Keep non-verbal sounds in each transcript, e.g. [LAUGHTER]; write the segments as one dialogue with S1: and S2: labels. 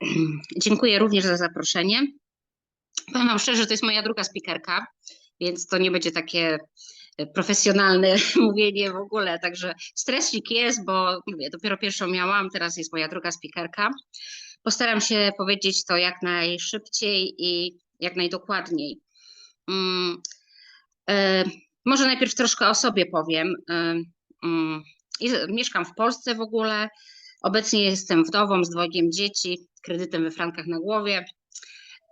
S1: [CLEARS THROAT] Dziękuję również za zaproszenie. Powiem Wam szczerze, że to jest moja druga spikerka, więc to nie będzie takie e, profesjonalne [LAUGHS] mówienie w ogóle, także stresik jest, bo mówię, dopiero pierwszą miałam, teraz jest moja druga spikerka. Postaram się powiedzieć to jak najszybciej i jak najdokładniej. Mm, e, może najpierw troszkę o sobie powiem. E, mm, mieszkam w Polsce w ogóle. Obecnie jestem wdową z dwojgiem dzieci, kredytem we frankach na głowie.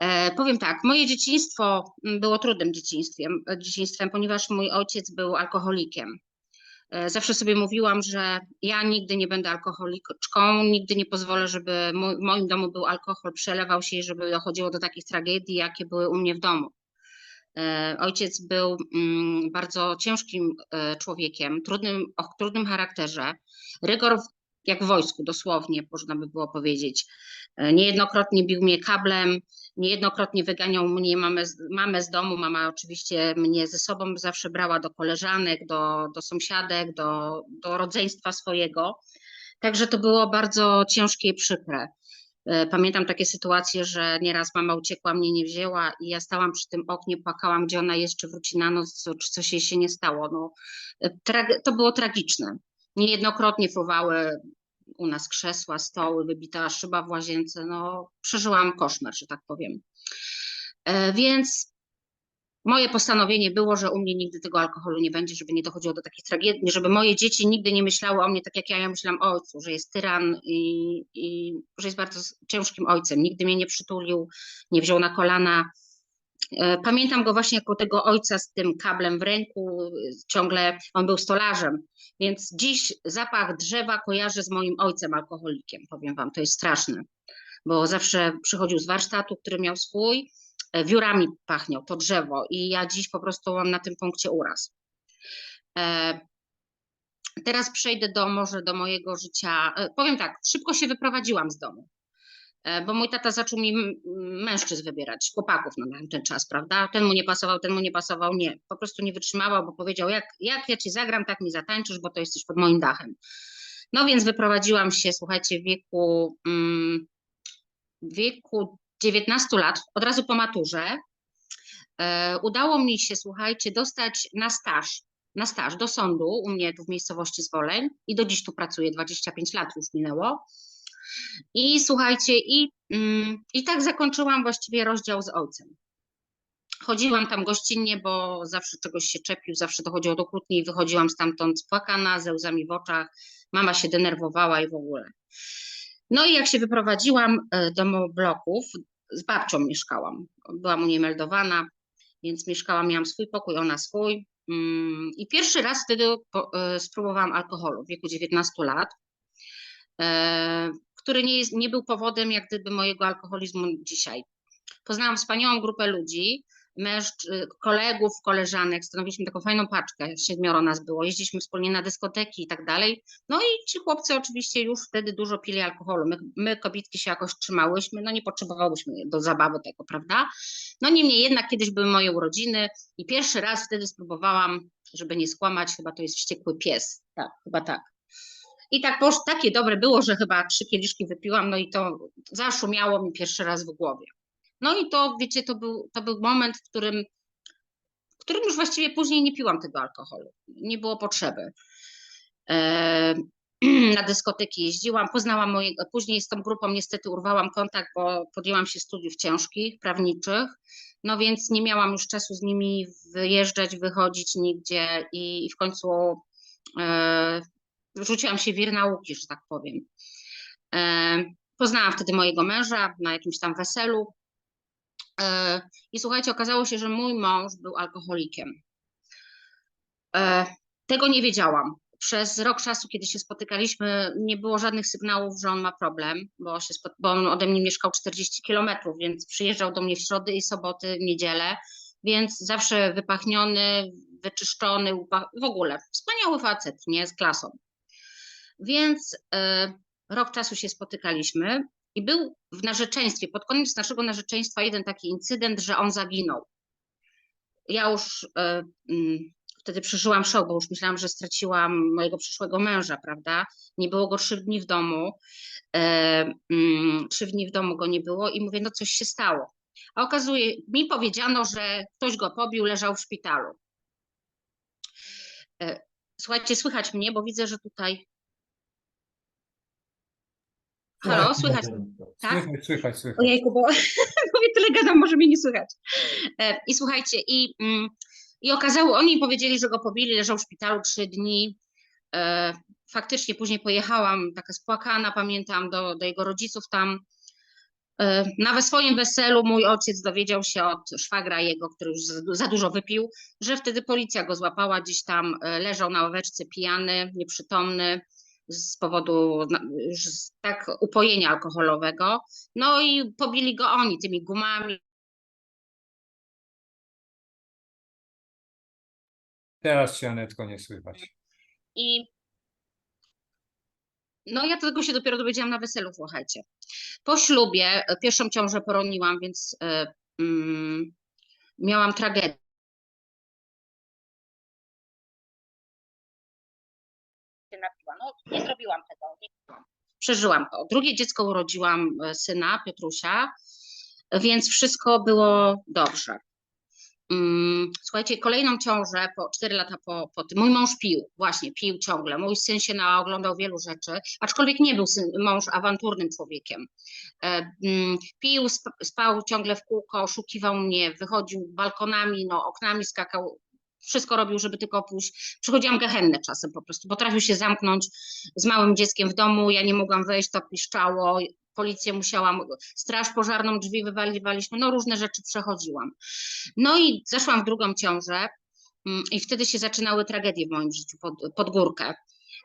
S1: E, powiem tak, moje dzieciństwo było trudnym dzieciństwem, dzieciństwem, ponieważ mój ojciec był alkoholikiem. E, zawsze sobie mówiłam, że ja nigdy nie będę alkoholiczką, nigdy nie pozwolę, żeby w moim domu był alkohol, przelewał się i żeby dochodziło do takich tragedii, jakie były u mnie w domu. E, ojciec był mm, bardzo ciężkim człowiekiem, trudnym, o trudnym charakterze. Rygor jak w wojsku, dosłownie można by było powiedzieć. E, niejednokrotnie bił mnie kablem, niejednokrotnie wyganiał mnie mamę, mamę z domu. Mama oczywiście mnie ze sobą zawsze brała do koleżanek, do, do sąsiadek, do, do rodzeństwa swojego. Także to było bardzo ciężkie i przykre. E, pamiętam takie sytuacje, że nieraz mama uciekła, mnie nie wzięła i ja stałam przy tym oknie, płakałam, gdzie ona jest, czy wróci na noc, czy coś jej się nie stało. No, e, to było tragiczne. Niejednokrotnie fruwały u nas krzesła, stoły, wybita szyba w łazience. No, przeżyłam koszmar, że tak powiem. E, więc moje postanowienie było, że u mnie nigdy tego alkoholu nie będzie, żeby nie dochodziło do takich tragedii, żeby moje dzieci nigdy nie myślały o mnie tak jak ja, ja myślałam o ojcu, że jest tyran i, i że jest bardzo ciężkim ojcem. Nigdy mnie nie przytulił, nie wziął na kolana, pamiętam go właśnie jako tego ojca z tym kablem w ręku, ciągle on był stolarzem, więc dziś zapach drzewa kojarzę z moim ojcem alkoholikiem, powiem wam, to jest straszne, bo zawsze przychodził z warsztatu, który miał swój, e, wiórami pachniał to drzewo i ja dziś po prostu mam na tym punkcie uraz. E, teraz przejdę do może do mojego życia. Powiem tak, szybko się wyprowadziłam z domu. E, bo mój tata zaczął mi mężczyzn wybierać, chłopaków na ten czas, prawda? Ten mu nie pasował, ten mu nie pasował, nie. Po prostu nie wytrzymał, bo powiedział, jak, jak ja ci zagram, tak mi zatańczysz, bo to jesteś pod moim dachem. No więc wyprowadziłam się, słuchajcie, w wieku, mm, wieku 19 lat, od razu po maturze. E, udało mi się, słuchajcie, dostać na staż, na staż do sądu u mnie tu w miejscowości Zwoleń i do dziś tu pracuję, 25 lat już minęło. I słuchajcie, i, mm, i tak zakończyłam właściwie rozdział z ojcem. Chodziłam tam gościnnie, bo zawsze czegoś się czepił, zawsze dochodziło do kłótni wychodziłam stamtąd spłakana, ze łzami w oczach. Mama się denerwowała i w ogóle. No i jak się wyprowadziłam e, do bloków, z babcią mieszkałam. Byłam u niej meldowana, więc mieszkałam, miałam swój pokój, ona swój. Mm, I pierwszy raz wtedy e, spróbowałam alkoholu w wieku 19 lat. Który nie, jest, nie był powodem jak gdyby mojego alkoholizmu dzisiaj. Poznałam wspaniałą grupę ludzi, mężczyzn, kolegów, koleżanek, stanowiliśmy taką fajną paczkę, siedmioro nas było, jeździliśmy wspólnie na dyskoteki i tak dalej. No i ci chłopcy oczywiście już wtedy dużo pili alkoholu. My, my kobietki się jakoś trzymałyśmy, no nie potrzebowałyśmy do zabawy tego, prawda? No niemniej jednak kiedyś były moje urodziny i pierwszy raz wtedy spróbowałam, żeby nie skłamać, chyba to jest wściekły pies. Tak, chyba tak. I tak posz, takie dobre było, że chyba trzy kieliszki wypiłam, no i to zaszumiało mi pierwszy raz w głowie. No i to, wiecie, to był, to był moment, w którym, w którym już właściwie później nie piłam tego alkoholu. Nie było potrzeby. E, [CLEARS THROAT] na dyskoteki jeździłam, poznałam mojego, później z tą grupą niestety urwałam kontakt, bo podjęłam się studiów ciężkich, prawniczych, no więc nie miałam już czasu z nimi wyjeżdżać, wychodzić nigdzie i, i w końcu rzuciłam się wir nauki, że tak powiem. E, poznałam wtedy mojego męża na jakimś tam weselu e, i słuchajcie, okazało się, że mój mąż był alkoholikiem. E, tego nie wiedziałam. Przez rok czasu, kiedy się spotykaliśmy, nie było żadnych sygnałów, że on ma problem, bo, się bo on ode mnie mieszkał 40 kilometrów, więc przyjeżdżał do mnie w środy i soboty, niedzielę, więc zawsze wypachniony, wyczyszczony, w ogóle wspaniały facet, nie, z klasą. Więc e, rok czasu się spotykaliśmy i był w narzeczeństwie, pod koniec naszego narzeczeństwa jeden taki incydent, że on zaginął. Ja już e, mm, wtedy przeżyłam szok, bo już myślałam, że straciłam mojego przyszłego męża, prawda? Nie było go trzy dni w domu. E, mm, trzy dni w domu go nie było i mówię, no coś się stało. A okazuje, mi powiedziano, że ktoś go pobił, leżał w szpitalu. Słuchajcie, słychać mnie, bo widzę, że tutaj. Halo, słychać? Tak?
S2: Słychać, słychać, słychać.
S1: Ojejku, bo [LAUGHS] mówię tyle gadam, może mnie nie słychać. E, I słuchajcie, i, mm, i okazało, oni powiedzieli, że go pobili, leżał w szpitalu trzy dni. E, Faktycznie później pojechałam, taka spłakana, pamiętam, do, do jego rodziców tam. E, Na we swoim weselu mój ojciec dowiedział się od szwagra jego, który już za, dużo wypił, że wtedy policja go złapała, gdzieś tam leżał na ławeczce pijany, nieprzytomny z powodu już tak upojenia alkoholowego. No i pobili go oni tymi gumami.
S2: Teraz cię Anetko nie słychać.
S1: I no ja tego się dopiero dowiedziałam na weselu, słuchajcie. Po ślubie e, pierwszą ciążę poroniłam, więc e, mm, miałam tragedię. Nie zrobiłam tego. Przeżyłam to. Drugie dziecko urodziłam e, syna, Piotrusia, więc wszystko było dobrze. Mm, Słuchajcie, kolejną ciążę, po 4 lata po, po tym, mój mąż pił, właśnie pił ciągle. Mój syn się naoglądał wielu rzeczy, aczkolwiek nie był syn, mąż awanturnym człowiekiem. E, mm, Pił, sp- spał ciągle w kółko, oszukiwał mnie, wychodził balkonami, no, oknami skakał, wszystko robił, żeby tylko pójść. Przychodziłam gehennę czasem po prostu. Potrafił się zamknąć z małym dzieckiem w domu, ja nie mogłam wejść, to piszczało, policję musiałam, straż pożarną drzwi wywaliwaliśmy, no różne rzeczy przechodziłam. No i zeszłam w drugą ciążę mm, i wtedy się zaczynały tragedie w moim życiu pod, pod górkę.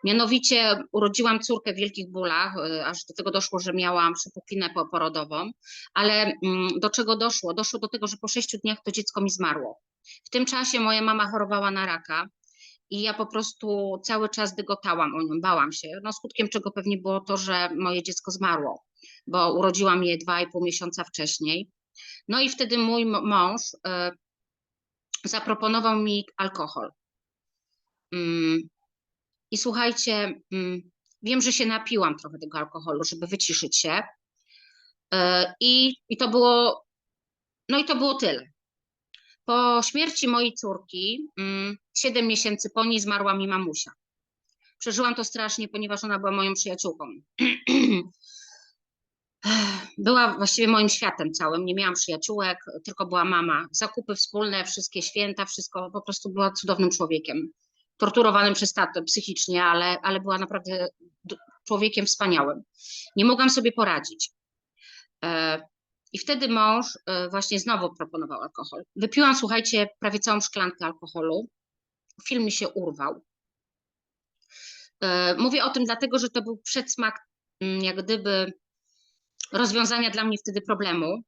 S1: Mianowicie urodziłam córkę w wielkich bólach, y, aż do tego doszło, że miałam szybupinę poporodową, ale mm, do czego doszło? Doszło do tego, że po sześciu dniach to dziecko mi zmarło. W tym czasie moja mama chorowała na raka i ja po prostu cały czas dygotałam o nią, bałam się. No skutkiem czego pewnie było to, że moje dziecko zmarło, bo urodziłam je dwa i pół miesiąca wcześniej. No i wtedy mój mąż y, zaproponował mi alkohol. Mm, I słuchajcie, mm, wiem, że się napiłam trochę tego alkoholu, żeby wyciszyć się. E, I, I to było, no i to było tyle. Po śmierci mojej córki, mm, siedem miesięcy po niej zmarła mi mamusia. Przeżyłam to strasznie, ponieważ ona była moją przyjaciółką. [CLEARS THROAT] Była właściwie moim światem całym. Nie miałam przyjaciółek, tylko była mama. Zakupy wspólne, wszystkie święta, wszystko. Po prostu była cudownym człowiekiem. Torturowanym przez tatę psychicznie, ale, ale była naprawdę człowiekiem wspaniałym. Nie mogłam sobie poradzić. I wtedy mąż e, właśnie znowu proponował alkohol. Wypiłam, słuchajcie, prawie całą szklankę alkoholu. Film mi się urwał. E, Mówię o tym dlatego, że to był przedsmak, mm, jak gdyby rozwiązania dla mnie wtedy problemu.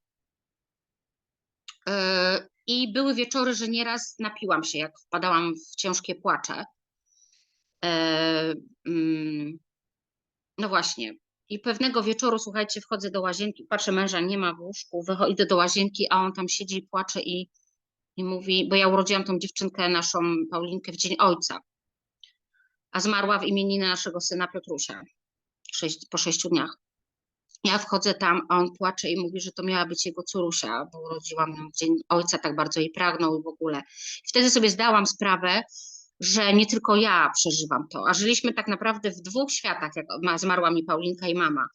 S1: E, I były wieczory, że nieraz napiłam się, jak wpadałam w ciężkie płacze. Mm, No właśnie. I pewnego wieczoru, słuchajcie, wchodzę do łazienki, patrzę, męża nie ma w łóżku, idę do łazienki, a on tam siedzi i płacze i, i mówi, bo ja urodziłam tą dziewczynkę, naszą Paulinkę w dzień ojca, a zmarła w imieniny naszego syna Piotrusia sześć, po sześciu dniach. Ja wchodzę tam, a on płacze i mówi, że to miała być jego córusia, bo urodziłam ją w dzień ojca, tak bardzo jej pragnął i w ogóle. Wtedy sobie zdałam sprawę, że nie tylko ja przeżywam to, a żyliśmy tak naprawdę w dwóch światach, jak ma- zmarła mi Paulinka i mama.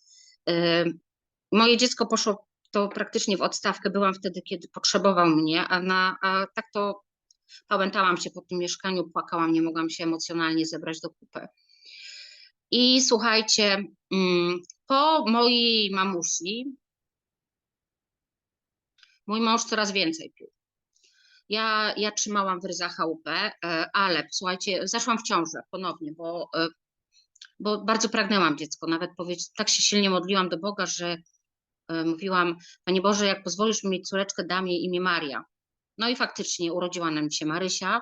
S1: Moje dziecko poszło to praktycznie w odstawkę, byłam wtedy, kiedy potrzebował mnie, a, na, a tak to pałętałam się po tym mieszkaniu, płakałam, nie mogłam się emocjonalnie zebrać do kupy. I słuchajcie, po mojej mamusi mój mąż coraz więcej pił. Ja, ja trzymałam w ryzach chałupę, e, ale słuchajcie, zaszłam w ciążę ponownie, bo, e, bo bardzo pragnęłam dziecko. Nawet powiedzieć, tak się silnie modliłam do Boga, że e, mówiłam, Panie Boże, jak pozwolisz mi mieć córeczkę, dam jej imię Maria. No i faktycznie urodziła nam się Marysia.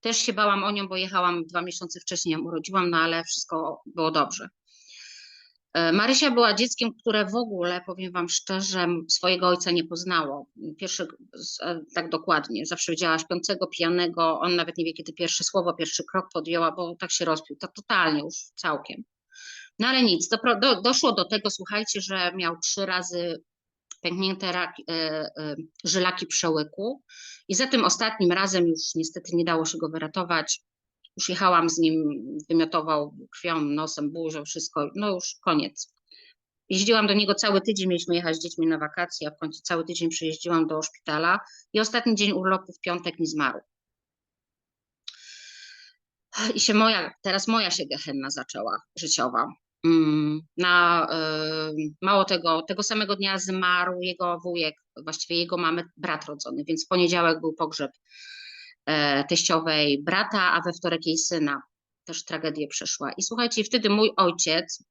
S1: Też się bałam o nią, bo jechałam dwa miesiące wcześniej, urodziłam, no ale wszystko było dobrze. E, Marysia była dzieckiem, które w ogóle, powiem wam szczerze, swojego ojca nie poznało. Pierwszy, e, tak dokładnie, zawsze widziała śpiącego, pijanego, on nawet nie wie, kiedy pierwsze słowo, pierwszy krok podjęła, bo tak się rozpił, to totalnie już całkiem. No ale nic, do, do, doszło do tego, słuchajcie, że miał trzy razy pęknięte rak, e, e, żylaki przełyku i za tym ostatnim razem już niestety nie dało się go wyratować. Już jechałam z nim, wymiotował krwią, nosem, burzą, wszystko, no już koniec. Jeździłam do niego cały tydzień, mieliśmy jechać z dziećmi na wakacje, a w końcu cały tydzień przyjeździłam do szpitala i ostatni dzień urlopu w piątek mi zmarł. I się moja, teraz moja się gehenna zaczęła, życiowa. Mm, Na, y, mało tego, tego samego dnia zmarł jego wujek, właściwie jego mamy brat rodzony, więc w poniedziałek był pogrzeb teściowej brata, a we wtorek jej syna. Też tragedię przeszła. I słuchajcie, wtedy mój ojciec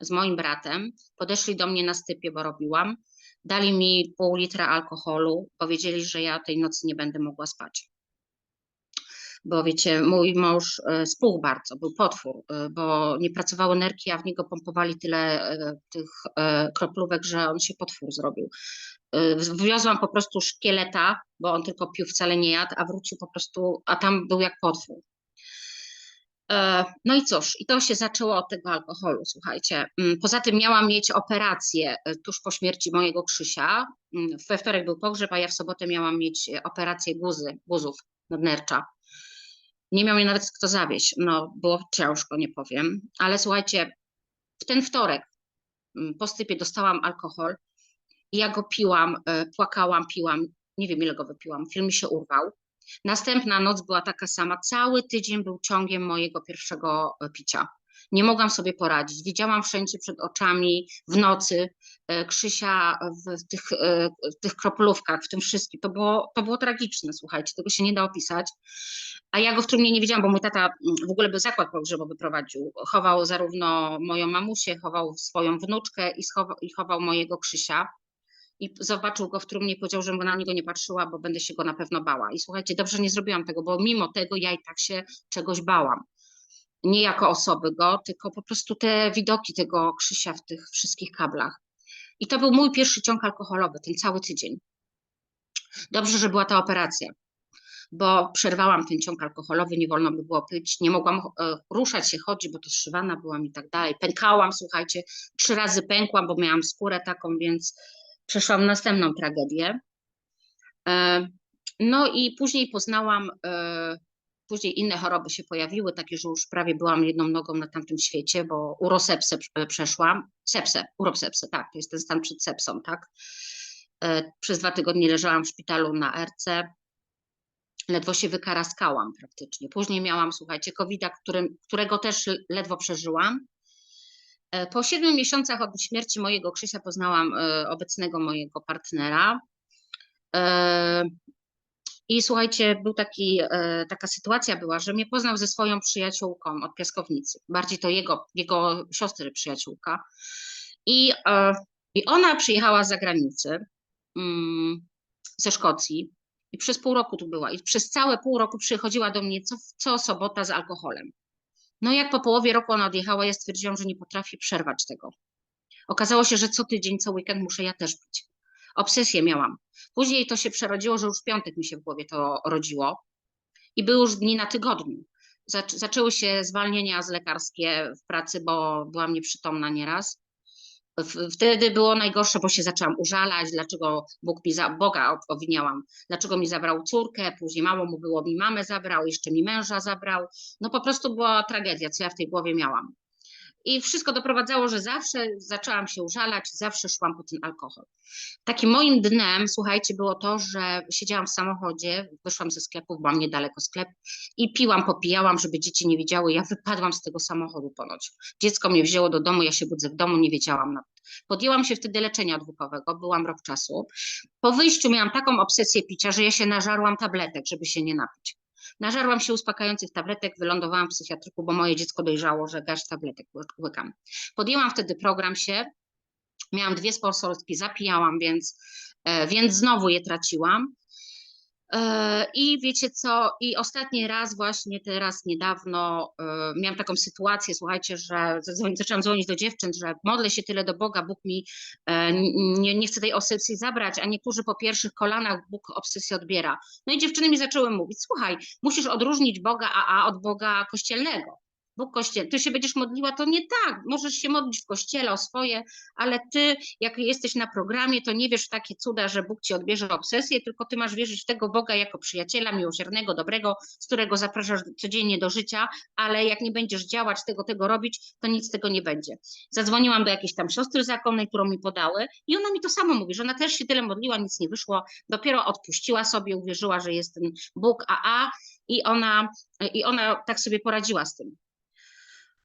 S1: z moim bratem podeszli do mnie na stypie, bo robiłam. Dali mi pół litra alkoholu, powiedzieli, że ja tej nocy nie będę mogła spać. Bo wiecie, mój mąż e, spół bardzo, był potwór, e, bo nie pracowały nerki, a w niego pompowali tyle e, tych kroplówek, że on się potwór zrobił. Wywiozłam po prostu szkieleta, bo on tylko pił, wcale nie jadł, a wrócił po prostu, a tam był jak potwór. No i cóż, i to się zaczęło od tego alkoholu, słuchajcie. Mm, Poza tym miałam mieć operację tuż po śmierci mojego Krzysia. Mm, We wtorek był pogrzeb, a ja w sobotę miałam mieć operację guzy, guzów nadnercza. Nie miał mnie nawet kto zawieźć. No, było ciężko, nie powiem. Ale słuchajcie, w ten wtorek mm, po stypie dostałam alkohol i ja go piłam, e, płakałam, piłam. Nie wiem, ile go wypiłam. Film mi się urwał. Następna noc była taka sama. Cały tydzień był ciągiem mojego pierwszego e, picia. Nie mogłam sobie poradzić. Widziałam wszędzie przed oczami w nocy e, Krzysia w tych, e, w tych kroplówkach, w tym wszystkim. To było, to było tragiczne, słuchajcie, tego się nie da opisać. A ja go w trumnie nie widziałam, bo mój tata mm, w ogóle by zakład pogrzebowy prowadził. Chował zarówno moją mamusię, chował swoją wnuczkę i, schowa, i chował mojego Krzysia i zobaczył go w trumnie i powiedział, żebym na niego nie patrzyła, bo będę się go na pewno bała. I słuchajcie, dobrze nie zrobiłam tego, bo mimo tego ja i tak się czegoś bałam. Nie jako osoby go, tylko po prostu te widoki tego Krzysia w tych wszystkich kablach. I to był mój pierwszy ciąg alkoholowy, ten cały tydzień. Dobrze, że była ta operacja, bo przerwałam ten ciąg alkoholowy, nie wolno by było pić, nie mogłam e, ruszać się, chodzić, bo to zszywana byłam i tak dalej. Pękałam, słuchajcie, trzy razy pękłam, bo miałam skórę taką, więc przeszłam następną tragedię. E, No i później poznałam, e, później inne choroby się pojawiły, takie, że już prawie byłam jedną nogą na tamtym świecie, bo urosepsę prze- przeszłam, sepsę, urosepsę, tak, to jest ten stan przed sepsą, tak. E, Przez dwa tygodnie leżałam w szpitalu na RC, ledwo się wykaraskałam praktycznie. Później miałam, słuchajcie, covid którego też ledwo przeżyłam. E, Po siedmiu miesiącach od śmierci mojego Krzysia poznałam e, obecnego mojego partnera. I słuchajcie, był taki, e, taka sytuacja była, że mnie poznał ze swoją przyjaciółką od piaskownicy. Bardziej to jego, jego siostry przyjaciółka. I, e, I ona przyjechała z zagranicy, mm, ze Szkocji. I przez pół roku tu była. I przez całe pół roku przychodziła do mnie co, co sobota z alkoholem. No jak po połowie roku ona odjechała, ja stwierdziłam, że nie potrafię przerwać tego. Okazało się, że co tydzień, co weekend muszę ja też pić. Obsesję miałam. Później to się przerodziło, że już w piątek mi się w głowie to rodziło i były już dni na tygodniu. Zac zaczęły się zwalnienia z lekarskie w pracy, bo byłam nieprzytomna nieraz. Wtedy było najgorsze, bo się zaczęłam użalać, dlaczego Bóg mi za Boga ob- obwiniałam, dlaczego mi zabrał córkę, później mało mu było, mi mamę zabrał, jeszcze mi męża zabrał. No po prostu była tragedia, co ja w tej głowie miałam. I wszystko doprowadzało, że zawsze zaczęłam się użalać, zawsze szłam po ten alkohol. Takim moim dnem, słuchajcie, było to, że siedziałam w samochodzie, wyszłam ze sklepu, byłam niedaleko sklep i piłam, popijałam, żeby dzieci nie widziały. Ja wypadłam z tego samochodu ponoć. Dziecko mnie wzięło do domu, ja się budzę w domu, nie wiedziałam nawet. Podjęłam się wtedy leczenia odwykowego, byłam rok czasu. Po wyjściu miałam taką obsesję picia, że ja się nażarłam tabletek, żeby się nie napić. Nażarłam się uspokajających tabletek, wylądowałam w psychiatryku, bo moje dziecko dojrzało, że garść tabletek łyk- łykam. Podjęłam wtedy program się, miałam dwie sponsorstki, zapijałam, więc, e, więc znowu je traciłam. E, I wiecie co, i ostatni raz właśnie teraz niedawno e, miałam taką sytuację, słuchajcie, że zaczęłam dzwonić do dziewczyn, że modlę się tyle do Boga, Bóg mi e, nie, nie chce tej obsesji zabrać, a niektórzy po pierwszych kolanach Bóg obsesję odbiera. No i dziewczyny mi zaczęły mówić, słuchaj, musisz odróżnić Boga AA od Boga kościelnego. Bóg kościelny, ty się będziesz modliła, to nie tak, możesz się modlić w kościele o swoje, ale ty, jak jesteś na programie, to nie wiesz w takie cuda, że Bóg ci odbierze obsesję, tylko ty masz wierzyć w tego Boga jako przyjaciela, miłosiernego, dobrego, z którego zapraszasz codziennie do życia, ale jak nie będziesz działać, tego, tego robić, to nic z tego nie będzie. Zadzwoniłam do jakiejś tam siostry zakonnej, którą mi podały i ona mi to samo mówi, że ona też się tyle modliła, nic nie wyszło, dopiero odpuściła sobie, uwierzyła, że jest ten Bóg AA i ona, i ona tak sobie poradziła z tym.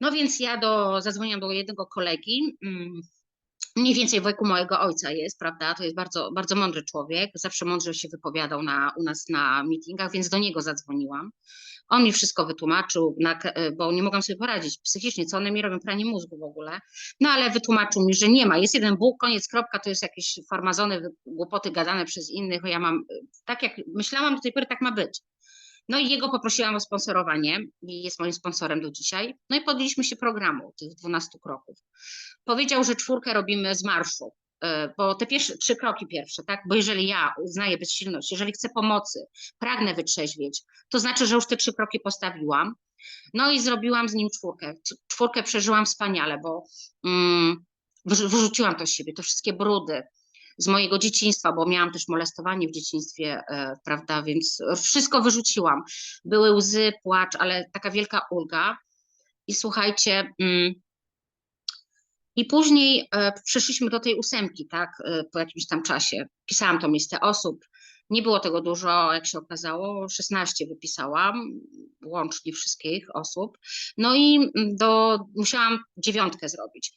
S1: No więc ja do, zadzwoniłam do jednego kolegi, mm, mniej więcej w wieku mojego ojca jest, prawda? To jest bardzo, bardzo mądry człowiek, zawsze mądrze się wypowiadał na, u nas na meetingach, więc do niego zadzwoniłam. On mi wszystko wytłumaczył, na, bo nie mogłam sobie poradzić psychicznie, co one mi robią, pranie mózgu w ogóle. No ale wytłumaczył mi, że nie ma, jest jeden Bóg, koniec, kropka, to jest jakieś farmazony, głupoty gadane przez innych, ja mam, tak jak myślałam do tej pory, tak ma być. No i jego poprosiłam o sponsorowanie jest moim sponsorem do dzisiaj. No i podjęliśmy się programu tych 12 kroków. Powiedział, że czwórkę robimy z marszu, e, bo te pierwsze trzy kroki pierwsze, tak? Bo jeżeli ja uznaję bezsilność, jeżeli chcę pomocy, pragnę wytrzeźwieć, to znaczy, że już te trzy kroki postawiłam. No i zrobiłam z nim czwórkę. Czwórkę przeżyłam wspaniale, bo mm, wyrzu- wyrzuciłam to z siebie, te wszystkie brudy, z mojego dzieciństwa, bo miałam też molestowanie w dzieciństwie, e, prawda, więc wszystko wyrzuciłam. Były łzy, płacz, ale taka wielka ulga. I słuchajcie, mm, i później e, przeszliśmy do tej ósemki, tak, e, po jakimś tam czasie. Pisałam tą listę osób. Nie było tego dużo, jak się okazało, 16 wypisałam, łącznie wszystkich osób. No i mm, do, musiałam dziewiątkę zrobić.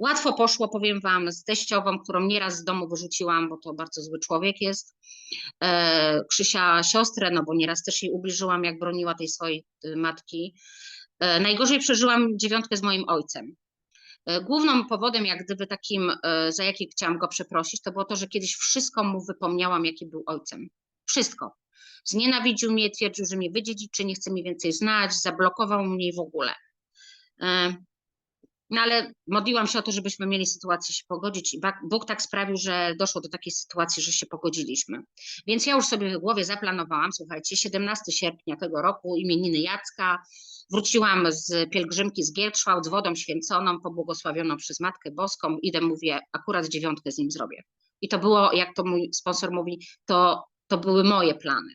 S1: Łatwo poszło, powiem Wam, z teściową, którą nieraz z domu wyrzuciłam, bo to bardzo zły człowiek jest. E, Krzysia siostrę, no bo nieraz też jej ubliżyłam, jak broniła tej swojej y, matki. E, najgorzej przeżyłam dziewiątkę z moim ojcem. E, Głównym powodem, jak gdyby takim, za jaki chciałam go przeprosić, to było to, że kiedyś wszystko mu wypomniałam, jaki był ojcem. Wszystko. Znienawidził mnie, twierdził, że mnie wydziedziczy, nie chce mnie więcej znać, zablokował mnie w ogóle. No ale modliłam się o to, żebyśmy mieli sytuację się pogodzić i Bóg tak sprawił, że doszło do takiej sytuacji, że się pogodziliśmy. Więc ja już sobie w głowie zaplanowałam, słuchajcie, 17 sierpnia tego roku, imieniny Jacka, Wróciłam z pielgrzymki z Gierczwałt z wodą święconą, pobłogosławioną przez Matkę Boską. Idę, mówię, akurat dziewiątkę z nim zrobię. I to było, jak to mój sponsor mówi, to, to były moje plany.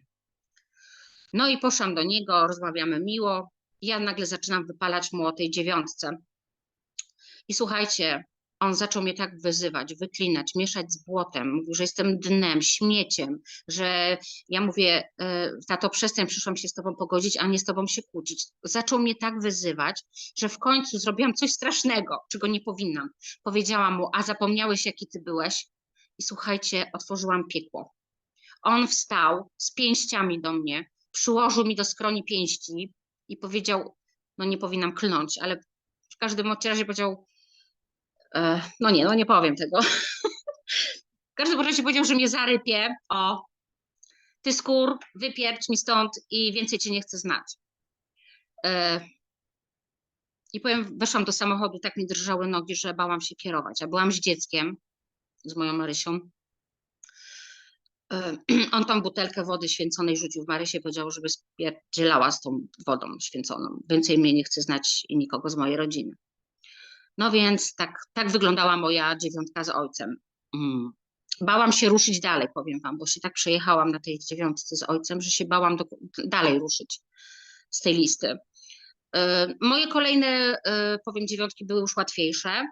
S1: No i poszłam do niego, rozmawiamy miło. Ja nagle zaczynam wypalać mu o tej dziewiątce. I słuchajcie, on zaczął mnie tak wyzywać, wyklinać, mieszać z błotem, mówił, że jestem dnem, śmieciem, że ja mówię, e, tato, przestań, przyszłam się z tobą pogodzić, a nie z tobą się kłócić. Zaczął mnie tak wyzywać, że w końcu zrobiłam coś strasznego, czego nie powinnam. Powiedziałam mu, a zapomniałeś, jaki ty byłeś? I słuchajcie, otworzyłam piekło. On wstał z pięściami do mnie, przyłożył mi do skroni pięści i powiedział, no nie powinnam klnąć, ale w każdym razie powiedział, no nie, no nie powiem tego. W każdym razie powiedział, że mnie zarypie, o, ty skór, wypierdź mi stąd i więcej cię nie chcę znać. E, I powiem, weszłam do samochodu, tak mi drżały nogi, że bałam się kierować. A byłam z dzieckiem, z moją Marysią. E, [CLEARS THROAT] On tą butelkę wody święconej rzucił w Marysię, powiedział, żeby spierdzielała z tą wodą święconą. Więcej mnie nie chce znać i nikogo z mojej rodziny. No więc tak, tak wyglądała moja dziewiątka z ojcem. Mm. Bałam się ruszyć dalej, powiem wam, bo się tak przejechałam na tej dziewiątce z ojcem, że się bałam do, dalej ruszyć z tej listy. E, Moje kolejne, e, powiem, dziewiątki były już łatwiejsze.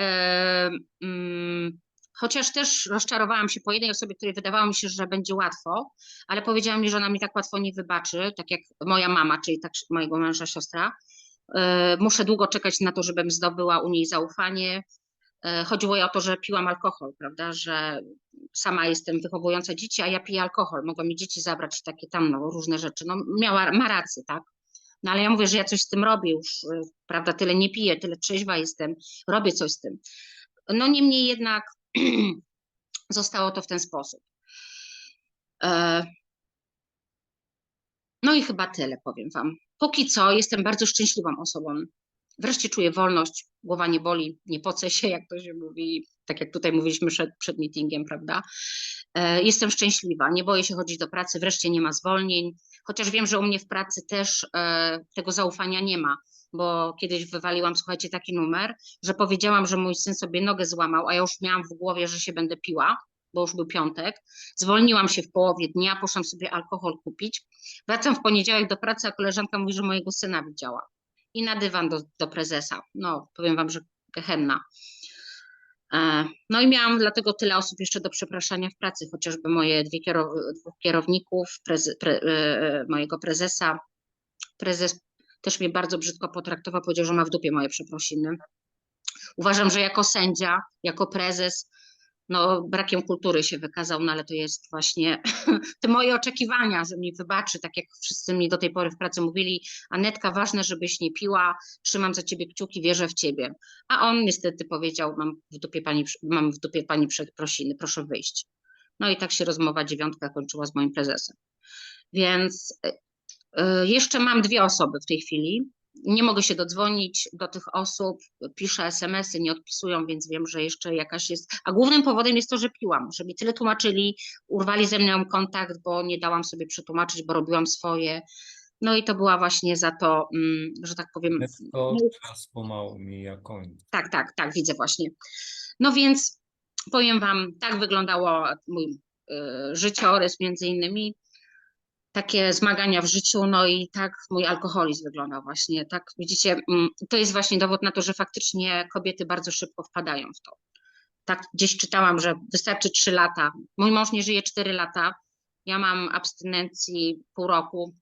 S1: E, mm, Chociaż też rozczarowałam się po jednej osobie, której wydawało mi się, że będzie łatwo, ale powiedziała mi, że ona mi tak łatwo nie wybaczy, tak jak moja mama, czyli tak mojego męża, siostra. E, Muszę długo czekać na to, żebym zdobyła u niej zaufanie. E, Chodziło jej o to, że piłam alkohol, prawda, że sama jestem wychowująca dzieci, a ja piję alkohol. Mogą mi dzieci zabrać takie tam, no, różne rzeczy. No, miała, ma rację, tak? No ale ja mówię, że ja coś z tym robię już, e, prawda, tyle nie piję, tyle trzeźwa jestem, robię coś z tym. No niemniej jednak [CLEARS THROAT] zostało to w ten sposób. No i chyba tyle, powiem Wam. Póki co jestem bardzo szczęśliwą osobą. Wreszcie czuję wolność, głowa nie boli, nie pocę się, jak to się mówi, tak jak tutaj mówiliśmy przed, przed meetingiem, prawda? E, Jestem szczęśliwa, nie boję się chodzić do pracy, wreszcie nie ma zwolnień, chociaż wiem, że u mnie w pracy też e, tego zaufania nie ma, bo kiedyś wywaliłam, słuchajcie, taki numer, że powiedziałam, że mój syn sobie nogę złamał, a ja już miałam w głowie, że się będę piła, bo już był piątek. Zwolniłam się w połowie dnia, poszłam sobie alkohol kupić. Wracam w poniedziałek do pracy, a koleżanka mówi, że mojego syna widziała. I na dywan do, do prezesa. No, powiem wam, że gehenna. E, No i miałam dlatego tyle osób jeszcze do przepraszania w pracy, chociażby moje dwie kierow, dwóch kierowników, pre, e, mojego prezesa. Prezes też mnie bardzo brzydko potraktował, powiedział, że ma w dupie moje przeprosiny. Uważam, że jako sędzia, jako prezes, no brakiem kultury się wykazał, no ale to jest właśnie [LAUGHS] te moje oczekiwania, że mi wybaczy, tak jak wszyscy mi do tej pory w pracy mówili, Anetka, ważne, żebyś nie piła, trzymam za ciebie kciuki, wierzę w ciebie. A on niestety powiedział, mam w dupie pani, mam w dupie pani przeprosiny, proszę wyjść. No i tak się rozmowa dziewiątka kończyła z moim prezesem. Więc y, y, jeszcze mam dwie osoby w tej chwili. Nie mogę się dodzwonić do tych osób, piszę SMS-y, nie odpisują, więc wiem, że jeszcze jakaś jest. A głównym powodem jest to, że piłam, że mi tyle tłumaczyli, urwali ze mną kontakt, bo nie dałam sobie przetłumaczyć, bo robiłam swoje. No i to była właśnie za to, mm, że tak powiem.
S2: Netko, czas pomału mija koniec.
S1: Tak, tak, tak, widzę właśnie. No więc powiem Wam, tak wyglądało mój y, życiorys między innymi. Takie zmagania w życiu, no i tak mój alkoholizm wyglądał właśnie. Tak, widzicie, mm, to jest właśnie dowód na to, że faktycznie kobiety bardzo szybko wpadają w to. Tak gdzieś czytałam, że wystarczy 3 lata. Mój mąż nie żyje 4 lata. Ja mam abstynencji pół roku,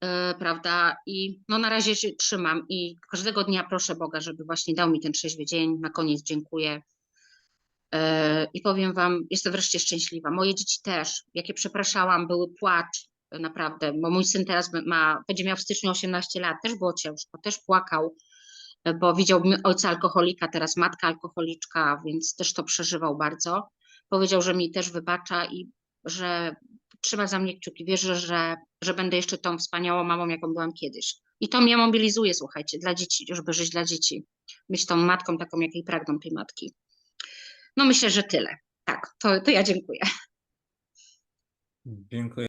S1: e, prawda? I no na razie się trzymam i każdego dnia proszę Boga, żeby właśnie dał mi ten trzeźwy dzień. Na koniec dziękuję. I powiem Wam, jestem wreszcie szczęśliwa. Moje dzieci też, jakie przepraszałam, były płacz, e, naprawdę, bo mój syn teraz ma, będzie miał w styczniu 18 lat, też było ciężko, też płakał, e, bo widział ojca alkoholika, teraz matka alkoholiczka, więc też to przeżywał bardzo. Powiedział, że mi też wybacza i że trzyma za mnie kciuki, wierzę, że, że będę jeszcze tą wspaniałą mamą, jaką byłam kiedyś. I to mnie mobilizuje, słuchajcie, dla dzieci, żeby żyć dla dzieci, być tą matką taką, jakiej pragną tej matki. No myślę, że tyle. Tak, to, to ja dziękuję.
S2: Dziękuję.